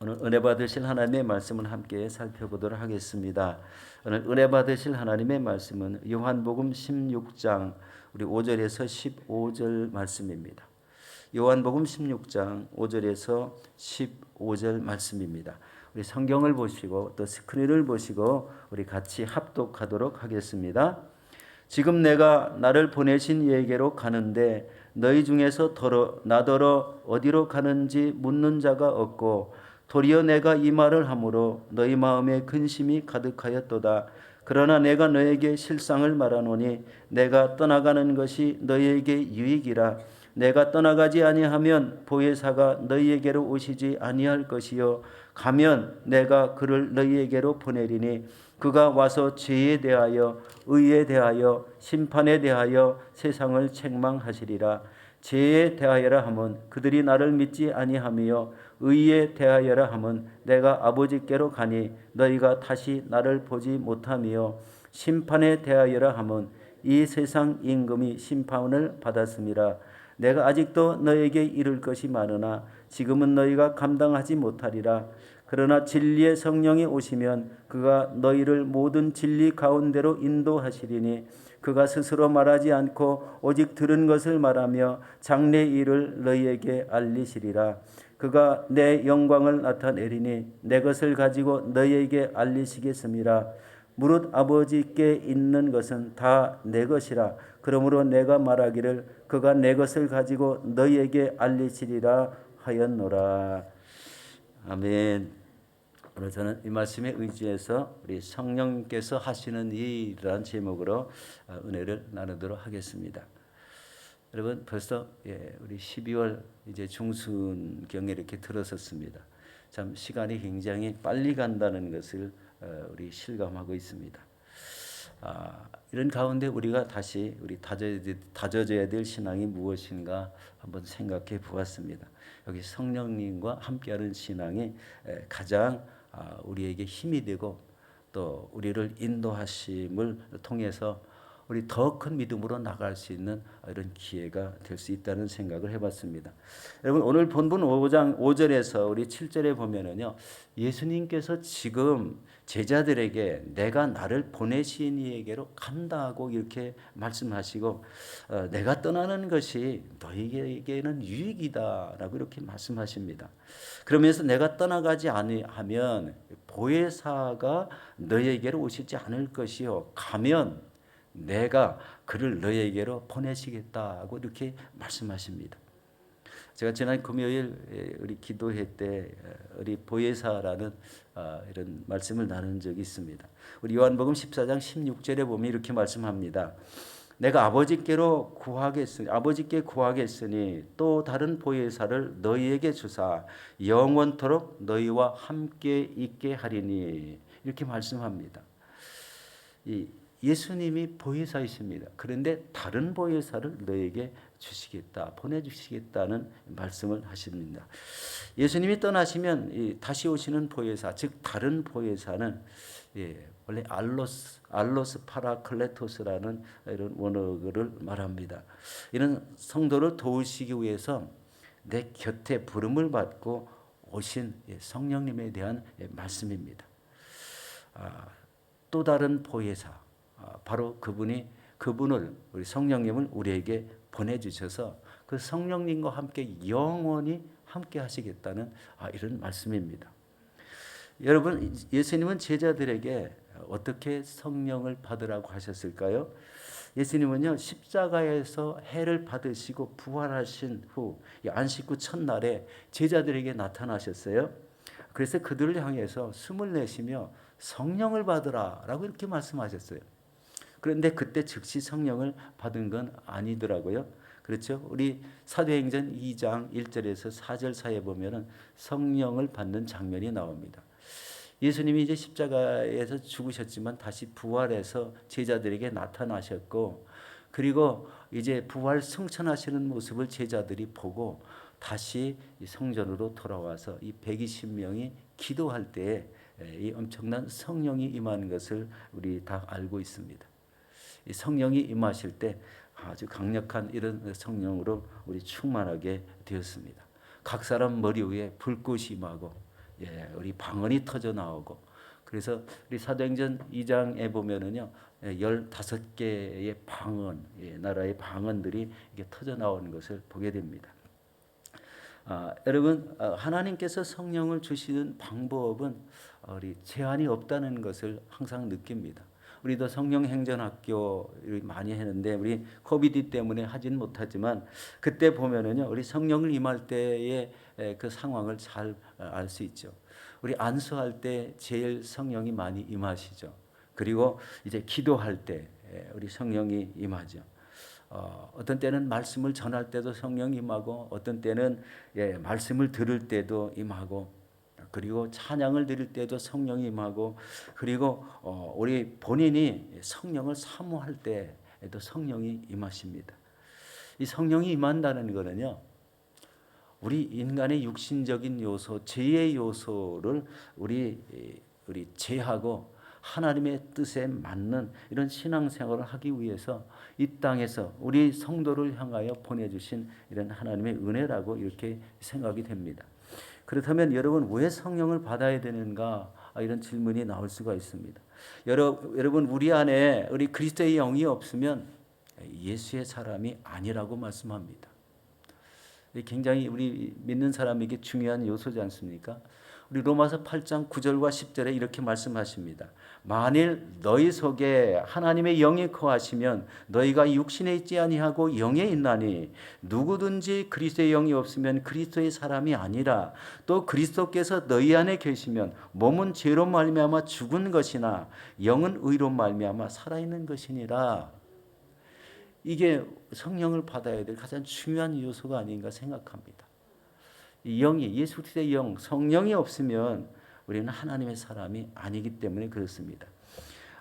오늘 은혜 받으실 하나님의 말씀을 함께 살펴보도록 하겠습니다. 오늘 은혜 받으실 하나님의 말씀은 요한복음 16장 우리 5절에서 15절 말씀입니다. 요한복음 16장 5절에서 15절 말씀입니다. 우리 성경을 보시고 또 스크린을 보시고 우리 같이 합독하도록 하겠습니다. 지금 내가 나를 보내신 이에게로 가는데 너희 중에서 더러 나더러 어디로 가는지 묻는 자가 없고 도리어 내가 이 말을 함으로 너희 마음에 근심이 가득하였도다. 그러나 내가 너에게 실상을 말하노니 내가 떠나가는 것이 너희에게 유익이라. 내가 떠나가지 아니하면 보혜사가 너희에게로 오시지 아니할 것이요 가면 내가 그를 너희에게로 보내리니 그가 와서 죄에 대하여 의에 대하여 심판에 대하여 세상을 책망하시리라. 죄에 대하여라 함은 그들이 나를 믿지 아니하며 의에 대하여라 함은 내가 아버지께로 가니 너희가 다시 나를 보지 못하며 심판에 대하여라 함은 이 세상 임금이 심판을 받았음이라. 내가 아직도 너에게 이를 것이 많으나 지금은 너희가 감당하지 못하리라. 그러나 진리의 성령이 오시면 그가 너희를 모든 진리 가운데로 인도하시리니 그가 스스로 말하지 않고 오직 들은 것을 말하며 장래 일을 너희에게 알리시리라. 그가 내 영광을 나타내리니 내 것을 가지고 너희에게 알리시겠습니다. 무릇 아버지께 있는 것은 다 내 것이라. 그러므로 내가 말하기를 그가 내 것을 가지고 너희에게 알리시리라 하였노라. 아멘. 오늘 저는 이 말씀에 의지해서 우리 성령께서 하시는 일이라는 제목으로 어, 은혜를 나누도록 하겠습니다. 여러분 벌써 예, 우리 12월 이제 중순 경에 이렇게 들어섰습니다. 참 시간이 굉장히 빨리 간다는 것을 어, 우리 실감하고 있습니다. 아, 이런 가운데 우리가 다시 우리 다져야, 다져져야 될 신앙이 무엇인가 한번 생각해 보았습니다. 여기 성령님과 함께하는 신앙이 가장 아, 우리에게 힘이 되고 또 우리를 인도하심을 통해서 우리 더 큰 믿음으로 나갈 수 있는 이런 기회가 될 수 있다는 생각을 해봤습니다. 여러분 오늘 본문 5장 5절에서 우리 7절에 보면은요 예수님께서 지금 제자들에게 내가 나를 보내신 이에게로 간다고 이렇게 말씀하시고 어, 내가 떠나는 것이 너희에게는 유익이다라고 이렇게 말씀하십니다. 그러면서 내가 떠나가지 아니하면 보혜사가 너희에게로 오시지 않을 것이요 가면 내가 그를 너희에게로 보내시겠다고 이렇게 말씀하십니다. 제가 지난 금요일 우리 기도회 때 우리 보혜사라는 아, 이런 말씀을 나눈 적이 있습니다. 우리 요한복음 14장 16절에 보면 이렇게 말씀합니다. 내가 아버지께로 구하겠으니 아버지께 구하겠으니 또 다른 보혜사를 너희에게 주사 영원토록 너희와 함께 있게 하리니 이렇게 말씀합니다. 이 예수님이 보혜사이십니다. 그런데 다른 보혜사를 너에게 주시겠다, 보내주시겠다는 말씀을 하십니다. 예수님이 떠나시면 다시 오시는 보혜사, 즉 다른 보혜사는 예, 원래 알로스, 알로스 파라클레토스라는 이런 원어를 말합니다. 이런 성도를 도우시기 위해서 내 곁에 부름을 받고 오신 예, 성령님에 대한 예, 말씀입니다. 아, 또 다른 보혜사, 아, 바로 그분이 그분을 우리 성령님을 우리에게 보내주셔서 그 성령님과 함께 영원히 함께 하시겠다는 아, 이런 말씀입니다. 여러분 예수님은 제자들에게 어떻게 성령을 받으라고 하셨을까요? 예수님은요 십자가에서 해를 받으시고 부활하신 후 안식 후 첫날에 제자들에게 나타나셨어요. 그래서 그들을 향해서 숨을 내쉬며 성령을 받으라라고 이렇게 말씀하셨어요. 그런데 그때 즉시 성령을 받은 건 아니더라고요. 그렇죠? 우리 사도행전 2장 1절에서 4절 사이에 보면은 성령을 받는 장면이 나옵니다. 예수님이 이제 십자가에서 죽으셨지만 다시 부활해서 제자들에게 나타나셨고 그리고 이제 부활 승천하시는 모습을 제자들이 보고 다시 성전으로 돌아와서 이 120명이 기도할 때에 이 엄청난 성령이 임하는 것을 우리 다 알고 있습니다. 이 성령이 임하실 때 아주 강력한 이런 성령으로 우리 충만하게 되었습니다. 각 사람 머리 위에 불꽃이 임하고 예, 우리 방언이 터져 나오고 그래서 우리 사도행전 2장에 보면은요. 예, 15개의 방언, 예, 나라의 방언들이 이게 터져 나오는 것을 보게 됩니다. 아, 여러분 어, 하나님께서 성령을 주시는 방법은 어, 우리 제한이 없다는 것을 항상 느낍니다. 우리도 성령 행전학교 많이 했는데 우리 코비드 때문에 하진 못하지만 그때 보면은요 우리 성령을 임할 때의 에, 그 상황을 잘 알 수 있죠. 우리 안수할 때 제일 성령이 많이 임하시죠. 그리고 이제 기도할 때 에, 우리 성령이 임하죠. 어, 어떤 때는 말씀을 전할 때도 성령 임하고 어떤 때는 예, 말씀을 들을 때도 임하고 그리고 찬양을 드릴 때도 성령이 임하고 그리고 어, 우리 본인이 성령을 사모할 때에도 성령이 임하십니다. 이 성령이 임한다는 거는요. 우리 인간의 육신적인 요소, 죄의 요소를 우리 우리 제하고 하나님의 뜻에 맞는 이런 신앙생활을 하기 위해서 이 땅에서 우리 성도를 향하여 보내주신 이런 하나님의 은혜라고 이렇게 생각이 됩니다. 그렇다면 여러분 왜 성령을 받아야 되는가 아, 이런 질문이 나올 수가 있습니다. 여러분 우리 안에 우리 그리스도의 영이 없으면 예수의 사람이 아니라고 말씀합니다. 굉장히 우리 믿는 사람에게 중요한 요소지 않습니까? 우리 로마서 8장 9절과 10절에 이렇게 말씀하십니다. 만일 너희 속에 하나님의 영이 거하시면 너희가 육신에 있지 아니하고 영에 있나니 누구든지 그리스도의 영이 없으면 그리스도의 사람이 아니라 또 그리스도께서 너희 안에 계시면 몸은 죄로 말미암아 죽은 것이나 영은 의로 말미암아 살아 있는 것이니라. 이게 성령을 받아야 될 가장 중요한 요소가 아닌가 생각합니다. 영이 예수 그리스도의 영, 성령이 없으면 우리는 하나님의 사람이 아니기 때문에 그렇습니다.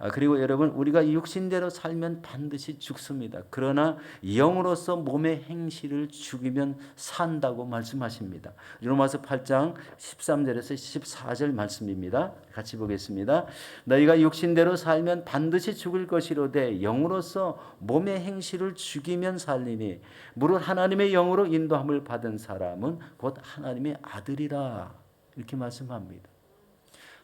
아, 그리고 여러분 우리가 육신대로 살면 반드시 죽습니다. 그러나 영으로서 몸의 행실을 죽이면 산다고 말씀하십니다. 로마서 8장 13절에서 14절 말씀입니다. 같이 보겠습니다. 너희가 육신대로 살면 반드시 죽을 것이로되 영으로서 몸의 행실을 죽이면 살리니 무릇 하나님의 영으로 인도함을 받은 사람은 곧 하나님의 아들이라 이렇게 말씀합니다.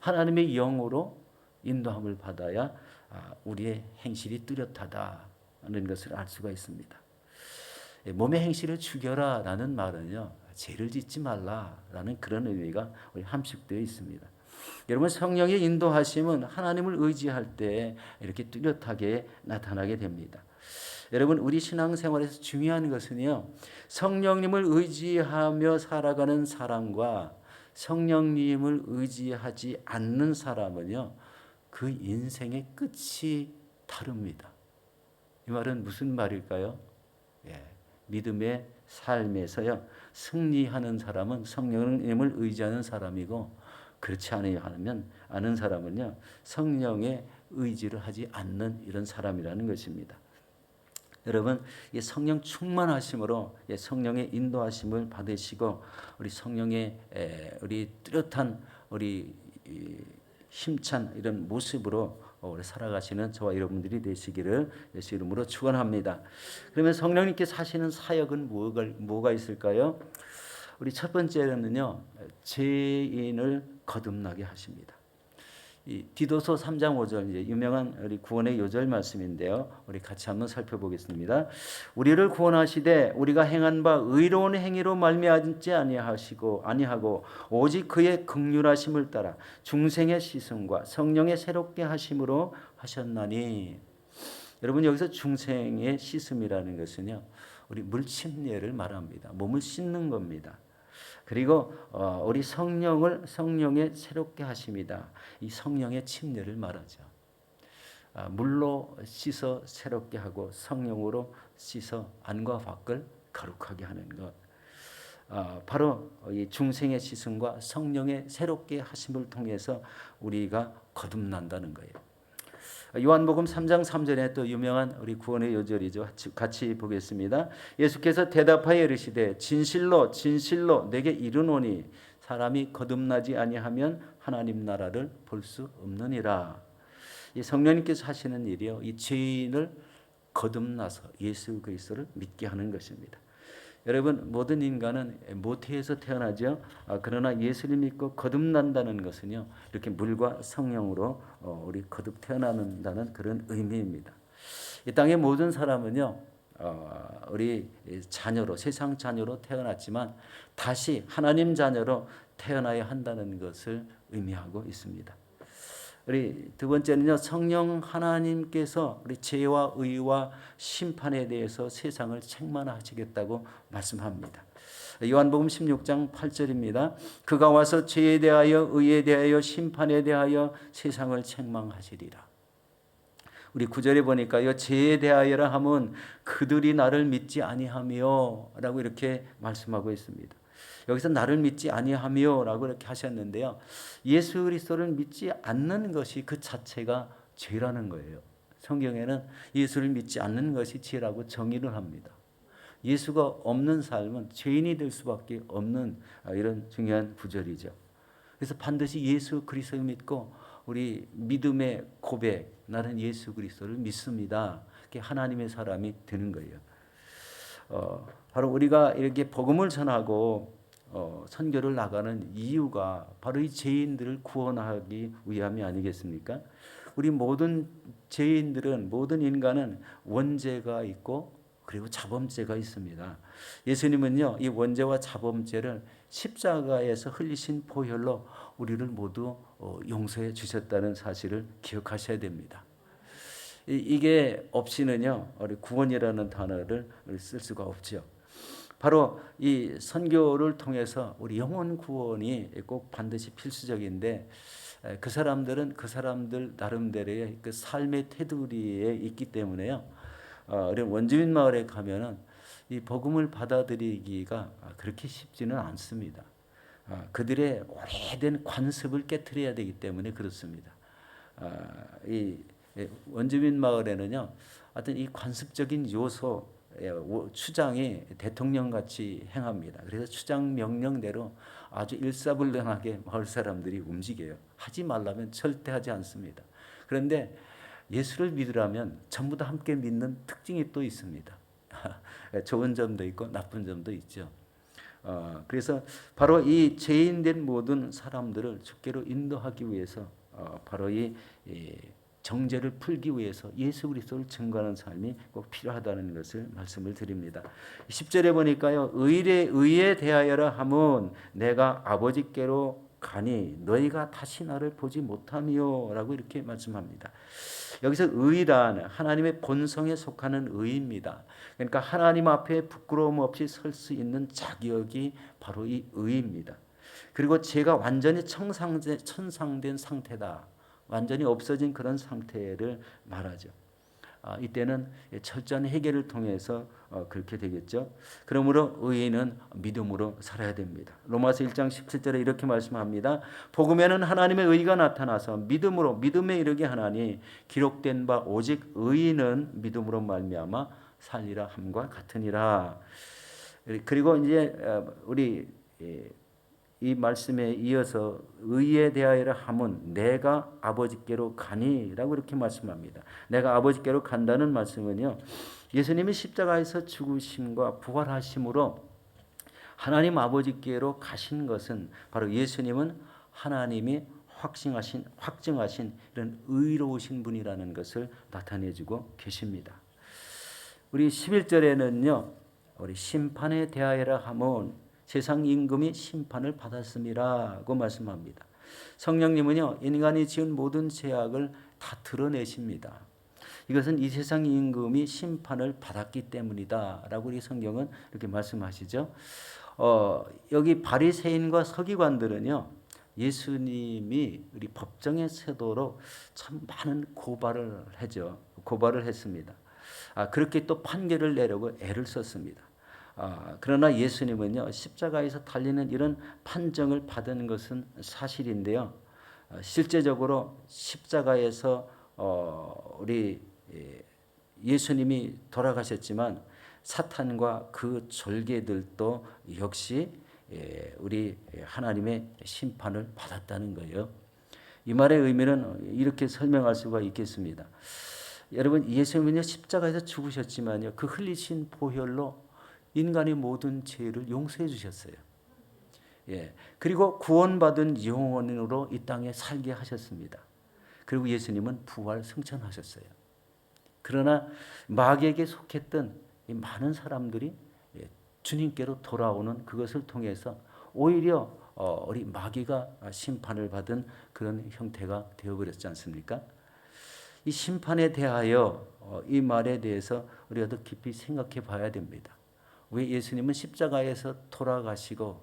하나님의 영으로 인도함을 받아야 아, 우리의 행실이 뚜렷하다는 것을 알 수가 있습니다. 예, 몸의 행실을 죽여라라는 말은요 죄를 짓지 말라라는 그런 의미가 우리 함축되어 있습니다. 여러분 성령의 인도하심은 하나님을 의지할 때 이렇게 뚜렷하게 나타나게 됩니다. 여러분 우리 신앙생활에서 중요한 것은요 성령님을 의지하며 살아가는 사람과 성령님을 의지하지 않는 사람은요 그 인생의 끝이 다릅니다. 이 말은 무슨 말일까요? 예, 믿음의 삶에서요 승리하는 사람은 성령님을 의지하는 사람이고 그렇지 않으면 아는 사람은요 성령의 의지를 하지 않는 이런 사람이라는 것입니다. 여러분, 이 성령 충만하심으로 성령의 인도하심을 받으시고 우리 성령의 우리 뚜렷한 우리 힘찬 이런 모습으로 우리 살아가시는 저와 여러분들이 되시기를 예수 이름으로 축원합니다. 그러면 성령님께 사시는 사역은 뭐가 뭐가 있을까요? 우리 첫 번째는요 죄인을 거듭나게 하십니다. 이 디도서 3장 5절 이제 유명한 우리 구원의 요절 말씀인데요. 우리 같이 한번 살펴보겠습니다. 우리를 구원하시되 우리가 행한 바 의로운 행위로 말미암지 아니하시고 아니하고 오직 그의 극률하심을 따라 중생의 시승과 성령의 새롭게 하심으로 하셨나니 여러분 여기서 중생의 씻음이라는 것은요. 우리 물침례를 말합니다. 몸을 씻는 겁니다. 그리고 어, 우리 성령을 성령의 새롭게 하심이다. 이 성령의 침례를 말하죠. 아, 물로 씻어 새롭게 하고 성령으로 씻어 안과 밖을 거룩하게 하는 것. 아, 바로 이 중생의 시승과 성령의 새롭게 하심을 통해서 우리가 거듭난다는 거예요. 요한복음 3장 3절에 또 유명한 우리 구원의 요절이죠. 같이 보겠습니다. 예수께서 대답하여 이르시되 진실로 진실로 내게 이르노니 사람이 거듭나지 아니하면 하나님 나라를 볼 수 없느니라. 이 성령님께서 하시는 일이요. 이 죄인을 거듭나서 예수 그리스도를 믿게 하는 것입니다. 여러분 모든 인간은 모태에서 태어나죠. 아, 그러나 예수를 믿고 거듭난다는 것은요 이렇게 물과 성령으로 어, 우리 거듭 태어난다는 그런 의미입니다. 이 땅의 모든 사람은요 어, 우리 자녀로 세상 자녀로 태어났지만 다시 하나님 자녀로 태어나야 한다는 것을 의미하고 있습니다. 우리 두 번째는요 성령 하나님께서 우리 죄와 의와 심판에 대해서 세상을 책망하시겠다고 말씀합니다. 요한복음 16장 8절입니다. 그가 와서 죄에 대하여 의에 대하여 심판에 대하여 세상을 책망하시리라. 우리 구절에 보니까요 죄에 대하여라 하면 그들이 나를 믿지 아니하며라고 이렇게 말씀하고 있습니다. 여기서 나를 믿지 아니하며라고 이렇게 하셨는데요. 예수 그리스도를 믿지 않는 것이 그 자체가 죄라는 거예요. 성경에는 예수를 믿지 않는 것이 죄라고 정의를 합니다. 예수가 없는 삶은 죄인이 될 수밖에 없는 이런 중요한 구절이죠. 그래서 반드시 예수 그리스도를 믿고 우리 믿음의 고백 나는 예수 그리스도를 믿습니다. 그게 하나님의 사람이 되는 거예요. 어, 바로 우리가 이렇게 복음을 전하고 어, 선교를 나가는 이유가 바로 이 죄인들을 구원하기 위함이 아니겠습니까? 우리 모든 죄인들은 모든 인간은 원죄가 있고 그리고 자범죄가 있습니다. 예수님은요 이 원죄와 자범죄를 십자가에서 흘리신 보혈로 우리를 모두 어, 용서해 주셨다는 사실을 기억하셔야 됩니다. 이게 없이는요 우리 구원이라는 단어를 쓸 수가 없죠. 바로 이 선교를 통해서 우리 영혼 구원이 꼭 반드시 필수적인데 그 사람들은 그 사람들 나름대로의 그 삶의 테두리에 있기 때문에요. 어, 원주민 마을에 가면은 이 복음을 받아들이기가 그렇게 쉽지는 않습니다. 어, 그들의 오래된 관습을 깨뜨려야 되기 때문에 그렇습니다. 어, 이 원주민 마을에는요, 어떤 이 관습적인 요소 예, 추장이 대통령 같이 행합니다. 그래서 추장 명령대로 아주 일사불란하게 마을 사람들이 움직여요. 하지 말라면 절대 하지 않습니다. 그런데 예수를 믿으라면 전부 다 함께 믿는 특징이 또 있습니다. 좋은 점도 있고 나쁜 점도 있죠. 어, 그래서 바로 이 죄인된 모든 사람들을 주께로 인도하기 위해서 어, 바로 이, 이 정죄를 풀기 위해서 예수 그리스도를 증거하는 삶이 꼭 필요하다는 것을 말씀을 드립니다. 10절에 보니까요. 의에 의에 대하여라 함은 내가 아버지께로 가니 너희가 다시 나를 보지 못하며라고 이렇게 말씀합니다. 여기서 의란 하나님의 본성에 속하는 의입니다. 그러니까 하나님 앞에 부끄러움 없이 설 수 있는 자격이 바로 이 의입니다. 그리고 제가 완전히 청상된, 천상된 상태다. 완전히 없어진 그런 상태를 말하죠. 아, 이때는 철저한 해결을 통해서 어, 그렇게 되겠죠. 그러므로 의인은 믿음으로 살아야 됩니다. 로마서 1장 17절에 이렇게 말씀합니다. 복음에는 하나님의 의가 나타나서 믿음으로 믿음에 이르게 하나니 기록된 바 오직 의인은 믿음으로 말미암아 살리라 함과 같으니라. 그리고 이제 어, 우리 예, 이 말씀에 이어서 의에 대하여 함은 내가 아버지께로 가니라고 이렇게 말씀합니다. 내가 아버지께로 간다는 말씀은요. 예수님이 십자가에서 죽으심과 부활하심으로 하나님 아버지께로 가신 것은 바로 예수님은 하나님이 확증하신 확증하신 이런 의로우신 분이라는 것을 나타내 주고 계십니다. 우리 11절에는요. 우리 심판에 대하여라 함은 세상 임금이 심판을 받았음이라고 말씀합니다. 성령님은요 인간이 지은 모든 죄악을 다 드러내십니다. 이것은 이 세상 임금이 심판을 받았기 때문이다라고 우리 성경은 이렇게 말씀하시죠. 어, 여기 바리새인과 서기관들은요 예수님이 우리 법정에 세도록 참 많은 고발을 하죠. 고발을 했습니다. 아, 그렇게 또 판결을 내려고 애를 썼습니다. 아, 그러나 예수님은요 십자가에서 달리는 이런 판정을 받은 것은 사실인데요. 어, 실제적으로 십자가에서 어, 우리 예, 예수님이 돌아가셨지만 사탄과 그 졸개들도 역시 예, 우리 하나님의 심판을 받았다는 거예요. 이 말의 의미는 이렇게 설명할 수가 있겠습니다. 여러분 예수님은요 십자가에서 죽으셨지만요 그 흘리신 보혈로 인간의 모든 죄를 용서해 주셨어요. 예. 그리고 구원받은 영혼으로 이 땅에 살게 하셨습니다. 그리고 예수님은 부활 승천하셨어요. 그러나 마귀에게 속했던 이 많은 사람들이 예, 주님께로 돌아오는 그것을 통해서 오히려 어, 우리 마귀가 심판을 받은 그런 형태가 되어버렸지 않습니까? 이 심판에 대하여 어, 이 말에 대해서 우리가 더 깊이 생각해 봐야 됩니다. 왜 예수님은 십자가에서 돌아가시고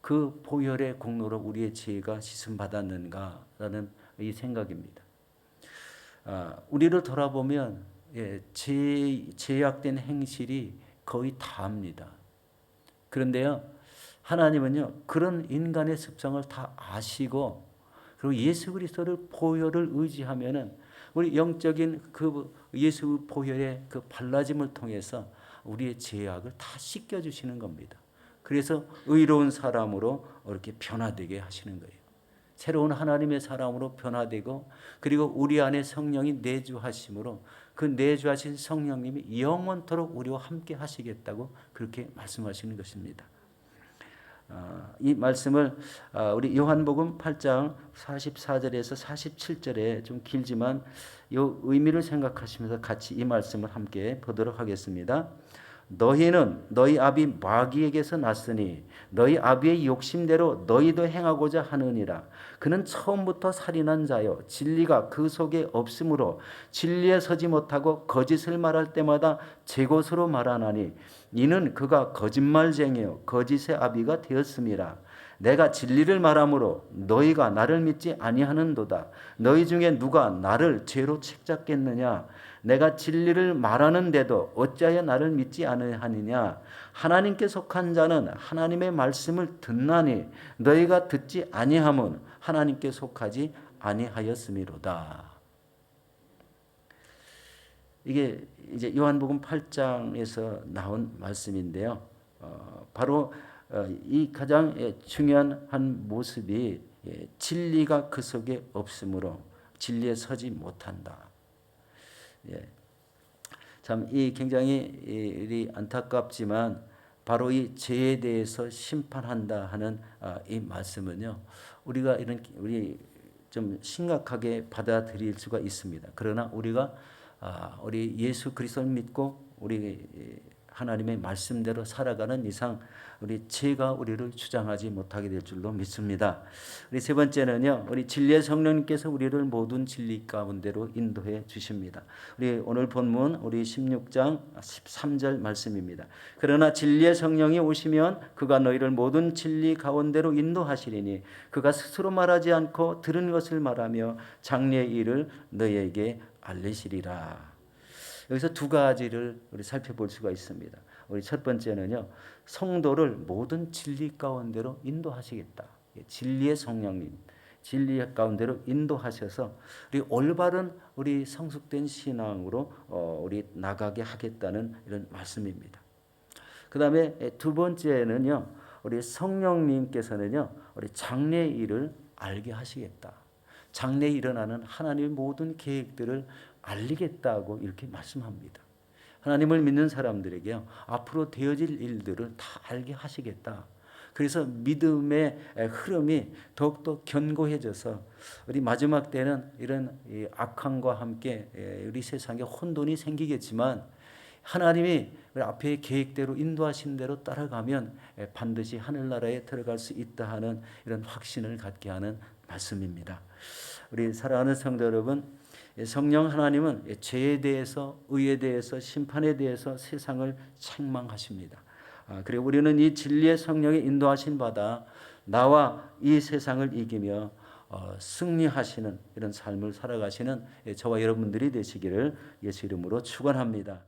그 보혈의 공로로 우리의 죄가 씻음 받았는가라는 이 생각입니다. 아, 우리를 돌아보면 예, 제, 제약된 행실이 거의 다합니다. 그런데요, 하나님은요 그런 인간의 습성을 다 아시고 그리고 예수 그리스도를 보혈을 의지하면은 우리 영적인 그 예수 보혈의 그 발라짐을 통해서 우리의 죄악을 다 씻겨 주시는 겁니다. 그래서 의로운 사람으로 이렇게 변화되게 하시는 거예요. 새로운 하나님의 사람으로 변화되고 그리고 우리 안에 성령이 내주하심으로 그 내주하신 성령님이 영원토록 우리와 함께 하시겠다고 그렇게 말씀하시는 것입니다. 아, 이 말씀을 아, 우리 요한복음 8장 44절에서 47절에 좀 길지만 이 의미를 생각하시면서 같이 이 말씀을 함께 보도록 하겠습니다. 너희는 너희 아비 마귀에게서 났으니 너희 아비의 욕심대로 너희도 행하고자 하느니라. 그는 처음부터 살인한 자요 진리가 그 속에 없으므로 진리에 서지 못하고 거짓을 말할 때마다 제 것으로 말하나니 이는 그가 거짓말쟁이요 거짓의 아비가 되었음이라. 내가 진리를 말하므로 너희가 나를 믿지 아니하는도다. 너희 중에 누가 나를 죄로 책잡겠느냐? 내가 진리를 말하는데도 어찌하여 나를 믿지 않으느냐 하나님께 속한 자는 하나님의 말씀을 듣나니 너희가 듣지 아니함은 하나님께 속하지 아니하였음이로다. 이게 이제 요한복음 8장에서 나온 말씀인데요. 어, 바로 어, 이 가장 예, 중요한 한 모습이 예, 진리가 그 속에 없으므로 진리에 서지 못한다. 예. 참 이 굉장히 이 안타깝지만 바로 이 죄에 대해서 심판한다 하는 아, 이 말씀은요. 우리가 이런 우리 좀 심각하게 받아들일 수가 있습니다. 그러나 우리가 아, 우리 예수 그리스도를 믿고 우리 하나님의 말씀대로 살아가는 이상 우리 죄가 우리를 주장하지 못하게 될 줄로 믿습니다. 우리 세 번째는요. 우리 진리의 성령님께서 우리를 모든 진리 가운데로 인도해 주십니다. 우리 오늘 본문 우리 16장 13절 말씀입니다. 그러나 진리의 성령이 오시면 그가 너희를 모든 진리 가운데로 인도하시리니 그가 스스로 말하지 않고 들은 것을 말하며 장래의 일을 너희에게 알리시리라. 여기서 두 가지를 우리 살펴볼 수가 있습니다. 우리 첫 번째는요. 성도를 모든 진리 가운데로 인도하시겠다. 진리의 성령님, 진리 가운데로 인도하셔서 우리 올바른 우리 성숙된 신앙으로 어, 우리 나가게 하겠다는 이런 말씀입니다. 그 다음에 두 번째는요, 우리 성령님께서는요, 우리 장래 일을 알게 하시겠다. 장래 일어나는 하나님의 모든 계획들을 알리겠다고 이렇게 말씀합니다. 하나님을 믿는 사람들에게요. 앞으로 되어질 일들을 다 알게 하시겠다. 그래서 믿음의 흐름이 더욱더 견고해져서 우리 마지막 때는 이런 악함과 함께 우리 세상에 혼돈이 생기겠지만 하나님이 앞에 계획대로 인도하신 대로 따라가면 반드시 하늘나라에 들어갈 수 있다 하는 이런 확신을 갖게 하는 말씀입니다. 우리 사랑하는 성도 여러분, 성령 하나님은 죄에 대해서, 의에 대해서, 심판에 대해서 세상을 책망하십니다. 아, 그리고 우리는 이 진리의 성령의 인도하신 바다 나와 이 세상을 이기며 어, 승리하시는 이런 삶을 살아가시는 저와 여러분들이 되시기를 예수 이름으로 축원합니다.